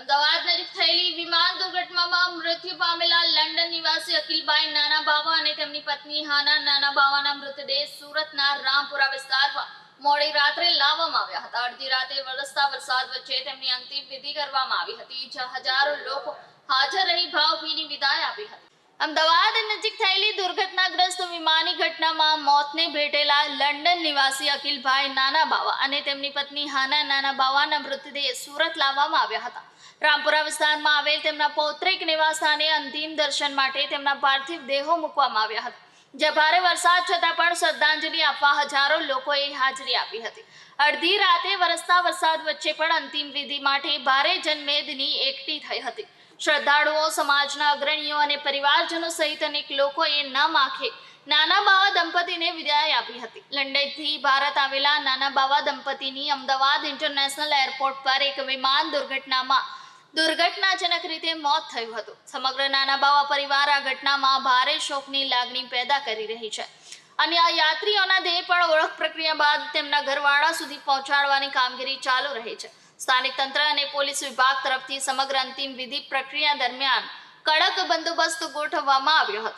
અમદાવાદ નજીક થયેલી વિમાન દુર્ઘટનામાં મૃત્યુ પામેલા લંડન નિવાસી અખિલભાઈ નાના બાવા અને તેમની પત્ની હાના નાના બાવાના મૃતદેહ સુરતના રામપુરા વિસ્તારમાં મોડી રાત્રે લાવવામાં આવ્યા હતા. અડધી રાતે વરસતા વરસાદ વચ્ચે તેમની અંતિમ વિધિ કરવામાં આવી હતી. જ્યાં હજારો લોકો હાજર રહી ભાવભીની વિદાય આપી હતી. અમદાવાદ નજીક થયેલી દુર્ઘટનાગ્રસ્ત વિમાની ઘટનામાં મોતને ભેટેલા લંડન નિવાસી અખિલભાઈ નાના બાવા અને તેમની પત્ની હાના નાના બાવાના મૃતદેહ સુરત લાવવામાં આવ્યા હતા. રામપુરા વિસ્તારમાં આવેલ તેમના પૌત્રિક નિવાસસ્થાને અંતિમ દર્શન માટે તેમના પાર્થિવ દેહો મૂકવામાં આવ્યા હતા. જ્યાં ભારે વરસાદ છતાં પણ શ્રદ્ધાંજલિ આપવા હજારો લોકોએ હાજરી આપી હતી. અડધી રાતે વરસતા વરસાદ વચ્ચે પણ અંતિમ વિધિ માટે ભારે જનમેદની એકઠી થઈ હતી. શ્રદ્ધાળુઓ, સમાજના અગ્રણીઓ અને પરિવારજનો સહિત અનેક લોકોએ નામ આંખે નાના બાવા દંપતીને વિદાય આપી હતી. લંડનથી ભારત આવેલા નાના બાવા દંપતીની અમદાવાદ ઇન્ટરનેશનલ એરપોર્ટ પર એક વિમાન દુર્ઘટનામાં દુર્ઘટનાજનક રીતે મોત થયું હતું. સમગ્ર નાના બાવા પરિવાર આ ઘટનામાં ભારે શોકની લાગણી પેદા કરી રહી છે. અને આ યાત્રીઓના દેહ પણ ઓળખ પ્રક્રિયા બાદ તેમના ઘરવાળા સુધી પહોંચાડવાની કામગીરી ચાલુ રહી છે. સ્થાનિક તંત્ર અને પોલીસ વિભાગ તરફથી સમગ્ર અંતિમ વિધિ પ્રક્રિયા દરમિયાન કડક બંદોબસ્ત ગોઠવવામાં આવ્યો હતો.